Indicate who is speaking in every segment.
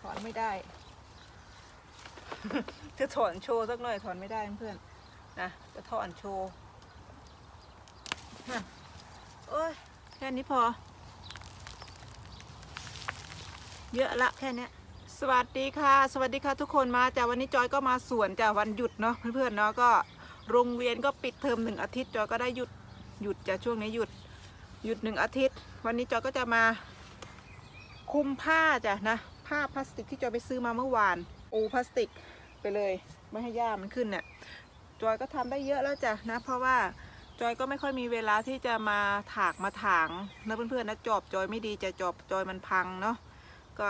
Speaker 1: ถอนไม่ได้ จะถอนโชว์สักหน่อยถอนไม่ได้เพื่อนนะจะถอนโชว์โอ้ยแค่นี้พอ เยอะละแค่นี้สวัสดีค่ะ สวัสดีค่ะทุกคนมาจากวันนี้จอยก็มาสวนจากวันหยุดเนาะเพื่อนๆเนาะก็โรงเรียนก็ปิดเทอมหนึ่งอาทิตย์จอยก็ได้หยุดหยุดจากช่วงนี้หยุดหยุดหนึ่งอาทิตย์ วันนี้จอยก็จะมาคุมผ้าจ้ะนะ ผ้าพลาสติกที่จอยไปซื้อมาเมื่อวานอูพลาสติกไปเลยไม่ให้ย่ามันขึ้นเนี่ยจอยก็ทำได้เยอะแล้วจ้ะนะ เพราะว่าจอยก็ไม่ค่อยมีเวลาที่จะมาถากมาถางนะเพื่อนๆนะจอบจอยไม่ดีจะจอบจอยมันพังเนาะก็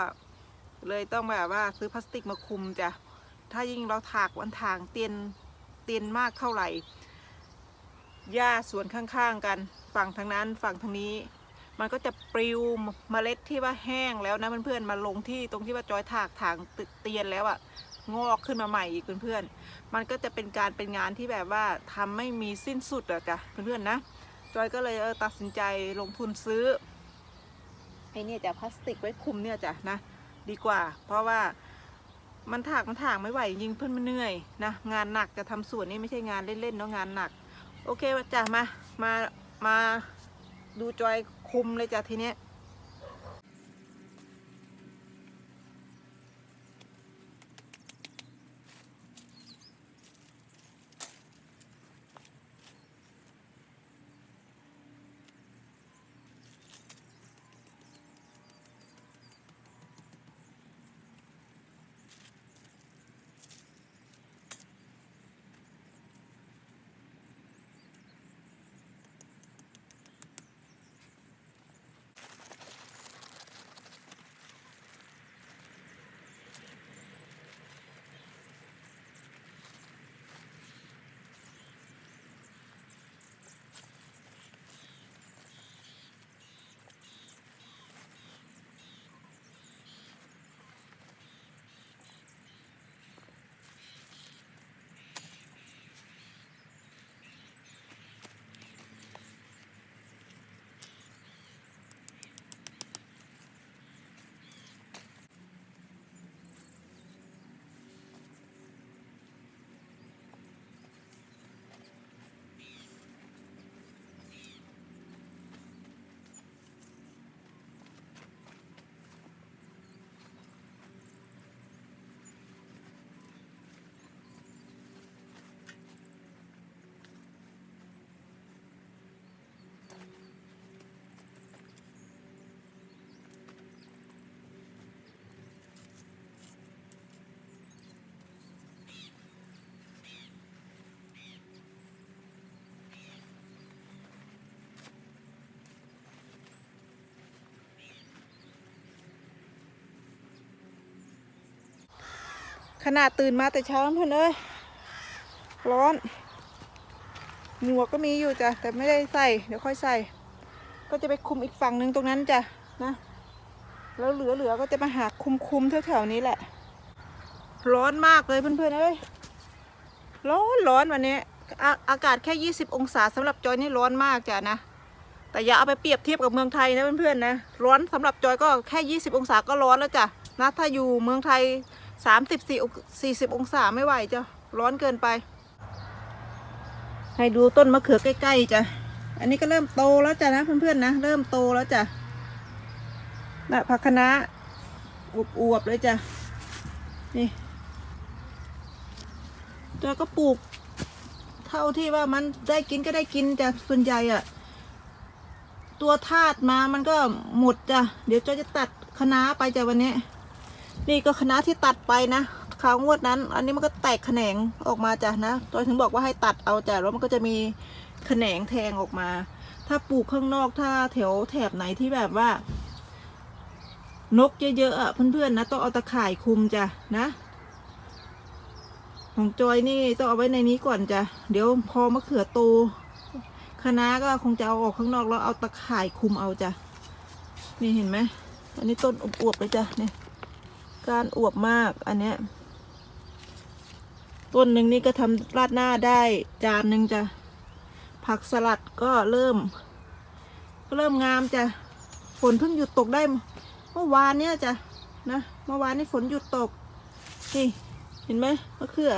Speaker 1: เลยต้องแบบว่าซื้อพลาสติกมาคุมจ้ะถ้ายิ่งเราถากวันถางเตียนเตียนมากเท่าไหร่หญ้าสวนข้างๆกัน ฝั่งทางนั้นฝั่งทางนี้ มันก็จะปลิวเมล็ดที่ว่าแห้งแล้วนะเพื่อนๆมาลงที่ตรงที่ว่าจอยถากถางเตียนแล้วอะงอกขึ้นมาใหม่อีกเพื่อนๆ มันก็จะเป็นการเป็นงานที่แบบว่าทำไม่มีสิ้นสุดอะจ้ะเพื่อนๆนะ จอยก็เลยเออตัดสินใจลงทุนซื้อไอ้เนี่ยจ้ะพลาสติกไว้คุมเนี่ยจ้ะนะ ดีกว่า เพราะว่ามันถากมันถากไม่ไหวจริงเพื่อนมันเหนื่อยนะงานหนักจะทำสวนนี่ไม่ใช่งานเล่นๆเนาะงานหนัก โอเคจ้ะมามามาดูจอย คุมเลยจ้ะทีเนี้ย ขนาดตื่นมาแต่เช้าเพื่อนเอ้ยร้อนหมวกก็มีอยู่จ้ะแต่ไม่ได้ใส่ เดี๋ยวค่อยใส่ ก็จะไปคุมอีกฝั่งหนึ่งตรงนั้นจ้ะนะแล้วเหลือๆก็จะมาหาคุมคุมๆแถวๆนี้แหละ ร้อนมากเลยเพื่อนๆเอ้ยร้อนร้อนวันนี้อาอากาศแค่ 20 องศาสำหรับจอยนี่ร้อนมากจ้ะนะ แต่อย่าเอาไปเปรียบเทียบกับเมืองไทยนะเพื่อนๆนะ ร้อนสำหรับจอยก็แค่ 20 องศาก็ร้อนแล้วจ้ะนะถ้าอยู่เมืองไทย 34 40องศาไม่ไหวจ้ะร้อนเกินไป ให้ดูต้นมะเขือใกล้ๆจ้ะอันนี้ก็เริ่มโตแล้วจ้ะนะเพื่อนๆนะเริ่มโตแล้วจ้ะน่ะผักคะน้าอวบๆเลยจ้ะนี่จอยก็ปลูก เท่าที่ว่ามันได้กินก็ได้กินจ้ะส่วนใหญ่อะตัวธาตุมามันก็หมดจ้ะเดี๋ยวจอยจะตัดคะน้าไปจ้ะวันนี้ นี่ก็คณะที่ตัดไปนะคราวงวดนั้น อันนี้มันก็แตกแขนงออกมาจ้ะนะตัวถึงบอกว่าให้ตัดเอาจ้ะแล้วมันก็จะมีแขนงแทงออกมา ถ้าปลูกข้างนอกถ้าแถวแถบไหนที่แบบว่า นกเยอะๆอะเพื่อนๆนะต้องเอาตะข่ายคุมจ้ะนะ ของจอยนี่ต้องเอาไว้ในนี้ก่อนจ้ะเดี๋ยวพอมะเขือโตคณะก็คงจะเอาออกข้างนอกแล้วเอาตะข่ายคุมเอาจ้ะนี่เห็นไหมอันนี้ต้นอวบๆเลยจ้ะเนี่ย การอวบมากอันเนี้ยต้นหนึ่งนี่ก็ทำราดหน้าได้จานหนึ่งจ้ะผักสลัดก็เริ่ม เริ่มงามจ้ะฝนเพิ่งหยุดตกได้ เมื่อวานเนี้ยจ้ะนะเมื่อวานนี้ฝนหยุดตกนี่เห็นไหมมะเขือ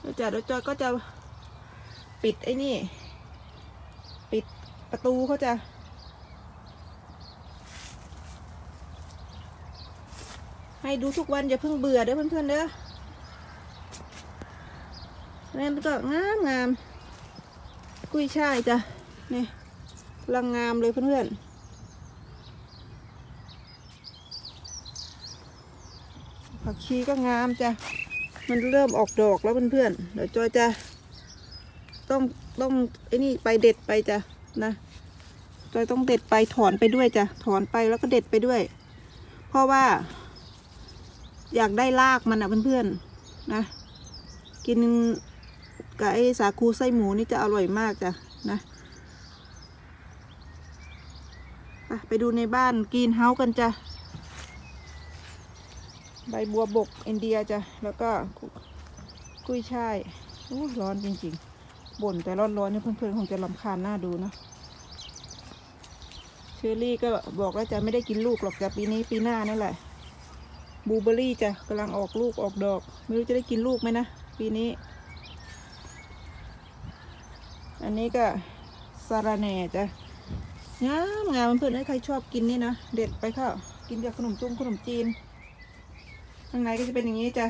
Speaker 1: เดี๋ยวจ่าเดี๋ยวจอยก็จะปิดไอ้นี่ ปิดประตูเขาจะ ให้ดูทุกวันอย่าเพิ่งเบื่อเด้อเพื่อนๆเด้อนั่นก็งามงามกุ้ยช่ายจ้ะนี่กำลังงามเลยเพื่อนๆผักชีก็งามจ้ะ มันเริ่มออกดอกแล้วเพื่อนๆ เดี๋ยวจอยจะต้องต้องไอ้นี่ไปเด็ดไปจ้ะนะ จอยต้องเด็ดไปถอนไปด้วยจ้ะ ถอนไปแล้วก็เด็ดไปด้วย เพราะว่า อยากได้รากมันอะเพื่อนๆนะ กินกับไอ้สาคูไส้หมูนี่จะอร่อยมากจ้ะนะไปดูในบ้านกรีนเฮากันจ้ะใบบัวบกอินเดียจ้ะแล้วก็กุ้ยช่ายโอ้ร้อนจริงๆ บ่นแต่ร้อนๆเนี่ยเพื่อนๆคงจะลำคาญหน้าดูนะเชอรี่ก็บอกแล้วจะไม่ได้กินลูกหรอกจ้ะปีนี้ปีหน้านั่นแหละ บูเบอรี่จ้ะกำลังออกลูกออกดอก ไม่รู้จะได้กินลูกไหมนะ ปีนี้ อันนี้ก็สาระแหน่จ้ะงามงามเพื่อนๆให้ใครชอบกินนี่นะเด็ดไปข้ากินกับขนมจุ้งขนมจีนข้างในก็จะเป็นอย่างนี้จ้ะ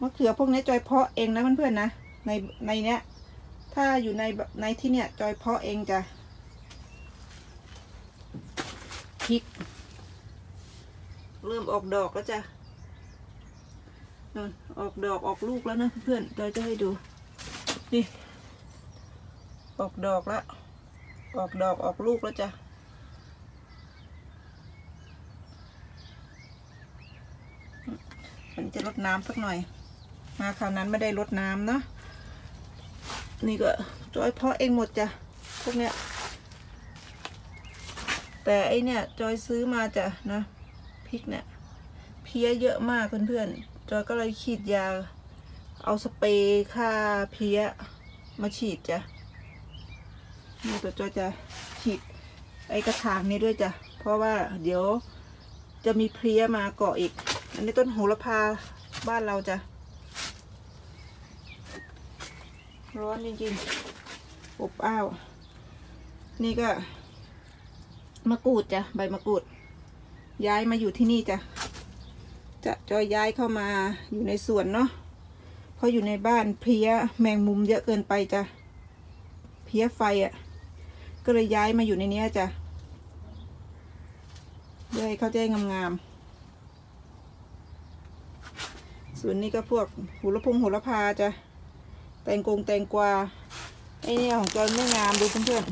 Speaker 1: มะเขือพวกนี้จอยเพาะเองนะเพื่อนๆนะในในเนี้ย ถ้าอยู่ในในที่เนี้ยจอยเพาะเองจ้ะพริก เริ่มออกดอกแล้วจ้ะนนออกดอกออกลูกแล้วนะเพื่อนๆเราจะให้ดู นี่ ออกดอกแล้ว ออกดอกออกลูกแล้วจ้ะวันนี้จะรดน้ำสักหน่อย มาคราวนั้นไม่ได้รดน้ำเนาะ นี่ก็จอยเพาะเองหมดจ้ะ พวกเนี้ย แต่ไอเนี่ยจอยซื้อมาจ้ะนะ พริกเนี่ยเพี้ยเยอะมากเพื่อนๆจอยก็เลยฉีดยา เอาสเปรย์ฆ่าเพี้ยมาฉีดจ้ะนี่ตัวจอยจะฉีดไอกระถางนี้ด้วยจ้ะ เพราะว่าเดี๋ยวจะมีเพลี้ยมาเกาะอีก อันนี้ต้นโหระพาบ้านเราจ้ะ ร้อนจริงๆ อบอ้าว นี่ก็มะกรูดจ้ะ ใบมะกรูด ย้ายมาอยู่ที่นี่จ้ะจะจอยย้ายเข้ามาอยู่ในสวนเนาะเพราะอยู่ในบ้านเพี้ยแมงมุมเยอะเกินไปจ้ะเพี้ยไฟอะ่ะ ก็เลยย้ายมาอยู่ในเนี้ยจ้ะเพื่อให้เขาจะได้งามๆส่วนนี้ก็พวกหูละพงหูละพาจ้ะแตงกงแตงกวาไอเนี่ยของจอยไม่งามดูเพื่อน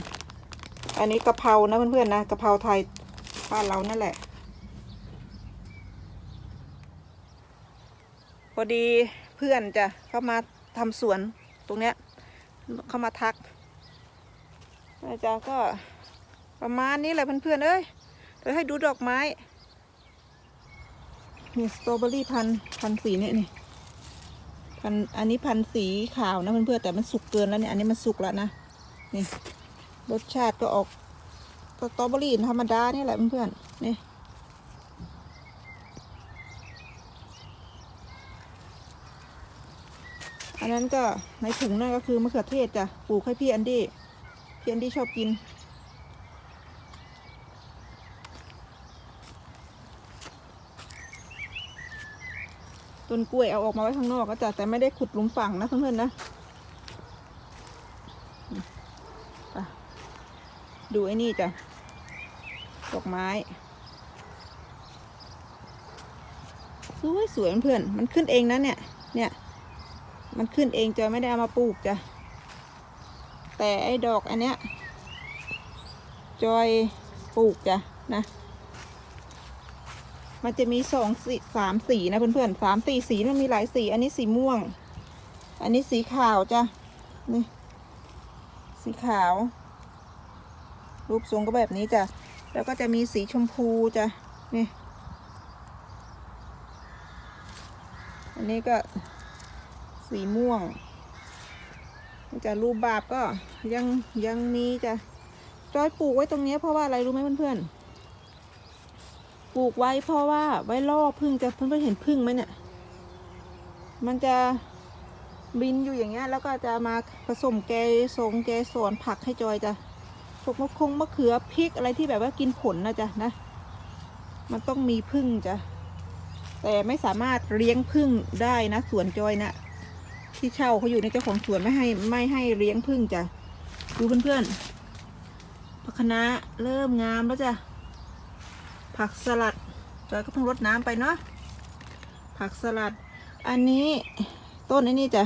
Speaker 1: ๆอันนี้กะเพรานะเพื่อนๆนะกะเพราไทยบ้านเรานั่นแหละ พอดีเพื่อนจะเข้ามาทำสวนตรงเนี้ยเข้ามาทักอาจารย์ก็ประมาณนี้แหละเพื่อนๆเอ้ยเดี๋ยวให้ดูดอกไม้นี่สตรอเบอรี่พันพันสีเนี่ยนี่พันอันนี้พันสีขาวนะเพื่อนๆแต่มันสุกเกินแล้วเนี่ยอันนี้มันสุกแล้วนะนี่รสชาติก็ออกสตรอเบอรี่ธรรมดานี่แหละเพื่อนๆนี่ อันนั้นก็ในถุงนั่นก็คือมะเขือเทศจ้ะปลูกให้พี่อันดี้พี่อันดี้ชอบกิน ต้นกล้วยเอาออกมาไว้ข้างนอกก็จ้ะแต่ไม่ได้ขุดหลุมฝังนะเพื่อนๆนะไปดูไอ้นี่จ้ะดอกไม้สวยสวยเพื่อนมันขึ้นเองนะเนี่ยเนี่ย มันขึ้นเองจอยไม่ได้เอามาปลูกจ้ะ แต่ไอ้ดอกอันเนี้ยจอยปลูกจ้ะนะ มันจะมีสองสีสามสีนะเพื่อนๆสามสีสีมันมีหลายสี อันนี้สีม่วง อันนี้สีขาวจ้ะ นี่ สีขาว รูปทรงก็แบบนี้จ้ะ แล้วก็จะมีสีชมพูจ้ะ นี่ อันนี้ก็ สีม่วงจะรูปบาบก็ยังยังมีจะจอยปลูกไว้ตรงนี้เพราะว่าอะไรรู้ไหมเพื่อนปลูกไว้เพราะว่าไว้ล่อพึ่งจะเพื่อนๆเห็นพึ่งไหมเนี่ย มันจะบินอยู่อย่างเงี้ยแล้วก็จะมาผสมแกสงแกสอนผักให้จอยจะพวกมะคงมะเขือพริกอะไรที่แบบว่ากินผลนะจ๊ะนะ มันต้องมีพึ่งจ้ะแต่ไม่สามารถเลี้ยงพึ่งได้นะสวนจอยนะ ที่เช่าเขาอยู่ในเจ้าของสวนไม่ให้ไม่ให้เลี้ยงพึ่งจ้ะดูเพื่อนๆผักคะน้าเริ่มงามแล้วจ้ะผักสลัดจอยก็เพิ่งรดน้ำไปเนาะผักสลัด อันนี้ต้นไอ้นี่จ้ะ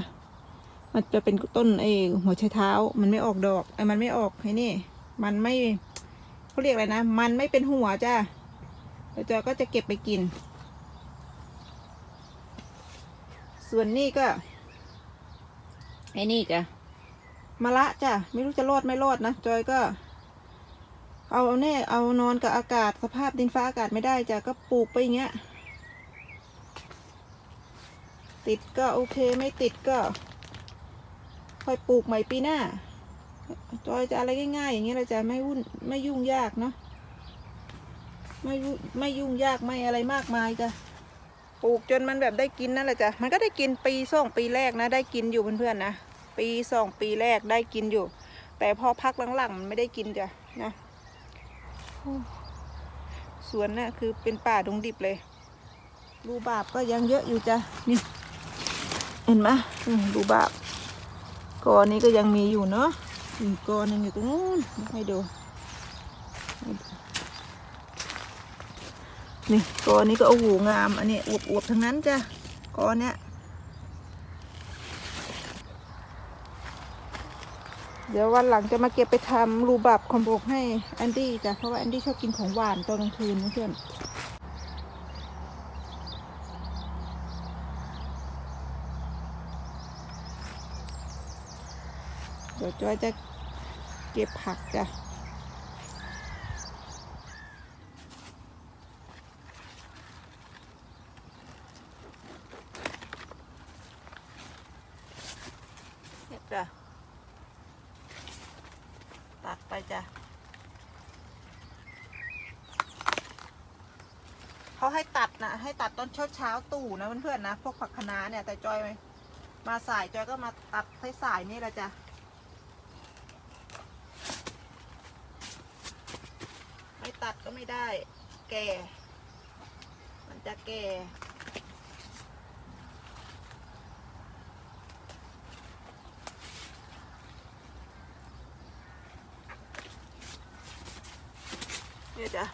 Speaker 1: มันจะเป็นต้นไอ้หัวไชเท้า มันไม่ออกดอกไอ้มันไม่ออกไอ้นี่ มันไม่เขาเรียกอะไรนะ มันไม่เป็นหัวจ้ะแล้วจอยก็จะเก็บไปกิน ส่วนนี้ก็ ไอ้นี่จ้ะมะละจ้ะไม่รู้จะรอดไม่รอดนะจอยก็ เอาแน่เอานอนกับอากาศสภาพดินฟ้าอากาศไม่ได้จ้ะก็ปลูกไปอย่างเงี้ย ติดก็โอเคไม่ติดก็ ค่อยปลูกใหม่ปีหน้า จอยจะอะไรง่ายๆอย่างเงี้ยเราจะไม่วุ่นไม่ยุ่งยากเนาะไม่ยุ่ไม่ยุ่งยากไม่อะไรมากมายจ้ะ ปลูกจนมันแบบได้กินนั่นแหละจ้ะ มันก็ได้กินปีสองปีแรกนะ ได้กินอยู่เพื่อนๆนะ ปีสองปีแรกได้กินอยู่ แต่พอพักหลังๆมันไม่ได้กินจ้ะนะสวนน่ะคือเป็นป่าดงดิบเลย รูบาบก็ยังเยอะอยู่จ้ะ นี่ เห็นไหมรูบาบกอนี้ก็ยังมีอยู่เนาะอีกกอนึงอยู่ตรงนู้นให้ดู นี่กอนี้ก็โอ้โหงาม อันนี้อวบๆทั้งนั้นจ้ะกอเนี้ยเดี๋ยววันหลังจะมาเก็บไปทำรูบับคอมโบกให้แอนดี้จ้ะเพราะว่าแอนดี้ชอบกินของหวานตอนกลางคืนนะเพื่อนเดี๋ยวจอยจะเก็บผักจ้ะ เก็บจ้ะ ตัดไปจ้ะ เขาให้ตัดนะ ให้ ตอนเช้าเช้าตู่นะเพื่อนๆนะพวกผักคะน้าเนี่ยแต่จอยมาสายจอยก็มาตัดสายๆนี่แหละจ้ะไม่ตัดก็ไม่ได้ แก่ มันจะแก่เนี่ยจ้ะ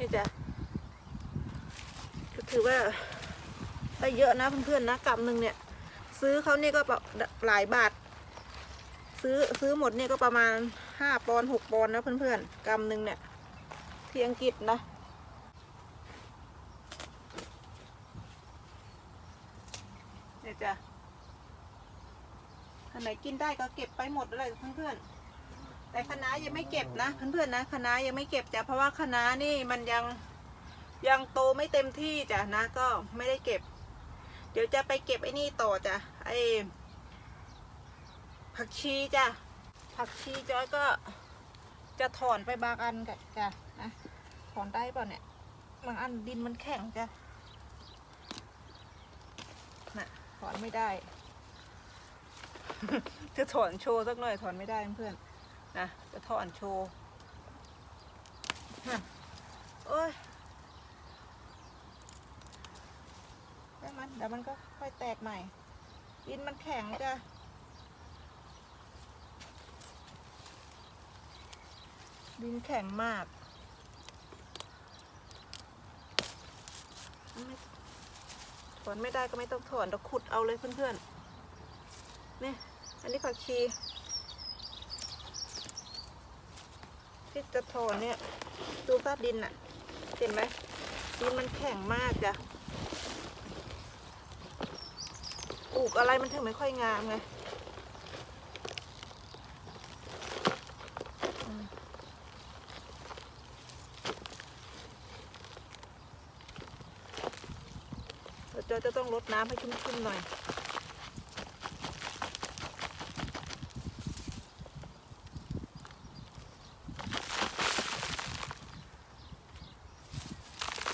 Speaker 1: นี่จ้ะก็ ถือว่าได้เยอะนะเพื่อนๆนะกำหนึ่งเนี่ย ซื้อเขาเนี่ยก็หลายบาท ซื้อซื้อหมดเนี่ยก็ประมาณห้าปอนหกปอนนะเพื่อนๆกำหนึ่งเนี่ยที่อังกฤษนะเนี่ยจ้ะอันไหนกินได้ก็เก็บไปหมดเลยเพื่อนๆแต่คณะยังไม่เก็บนะเพื่อนๆนะคณะยังไม่เก็บจ้ะเพราะว่าคณะนี่มันยัง ยังโตไม่เต็มที่จ้ะนะก็ไม่ได้เก็บ เดี๋ยวจะไปเก็บไอ้นี่ต่อจ้ะไอ้ผักชีจ้ะผักชีจอยก็จะถอนไปบางอันกะจ้ะนะถอนได้เปล่าเนี่ยบางอันดินมันแข็งจ้ะน่ะถอนไม่ได้ จะถอนโชว์สักหน่อยถอนไม่ได้เพื่อนนะจะถอนโชว์ฮะโอ้ยได้มัน เดี๋ยวมันก็ค่อยแตกใหม่ ดินมันแข็งจ้ะดินแข็งมากถอนไม่ได้ก็ไม่ต้องถอนเราขุดเอาเลยเพื่อนๆนี่อันนี้ผักชีที่จะถอนเนี่ยดูซาดินอะเห็นไหมดินมันแข็งมากจ้ะ ลูกอะไรมันถึงไม่ค่อยงามไงเดี๋ยวจอจะต้องรดน้ำให้ชุ่มๆหน่อย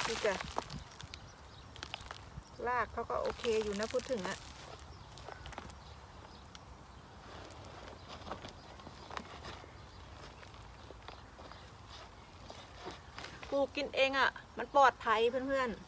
Speaker 1: นี่จ้ะลากเขาก็โอเคอยู่นะพูดถึงอะ ลูกกินเองอะมันปลอดภัยเพื่อนๆ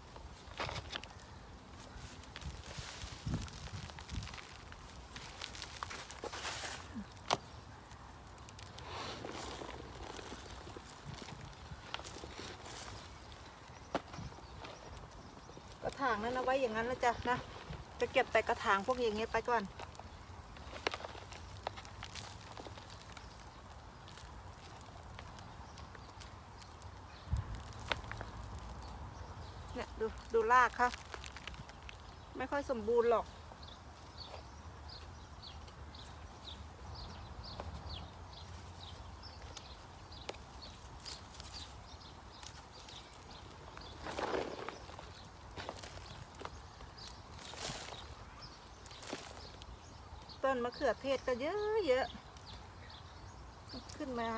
Speaker 1: กระถางนั้นเอาไว้อย่างนั้นแล้วจ้ะนะ จะเก็บแต่กระถางพวกอย่างเงี้ยไปก่อน เนี่ยดูดู รากค่ะไม่ค่อยสมบูรณ์หรอกต้นมะเขือเทศก็เยอะเยอะขึ้นมา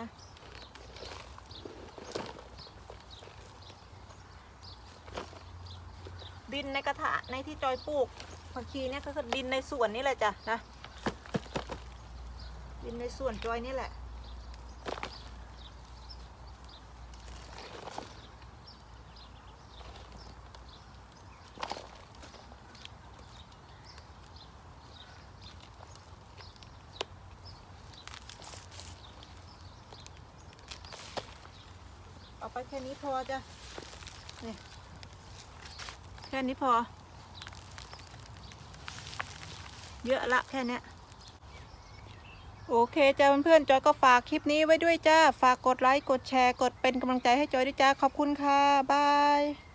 Speaker 1: ดินในกระถาในที่จอยปลูกผักชีเนี่ยก็คือดินในสวนนี่แหละจ้ะนะ ดินในสวนจอยนี่แหละ เอาไปแค่นี้พอจ้ะ ค่นี้พอ เยอะละแค่เนี้ยโอเคจ้าเพื่อนๆจอยก็ฝากคลิปนี้ไว้ด้วยจ้า ฝากกดไลค์ กดแชร์ กดเป็นกำลังใจให้จอยด้วยจ้า ขอบคุณค่ะ บาย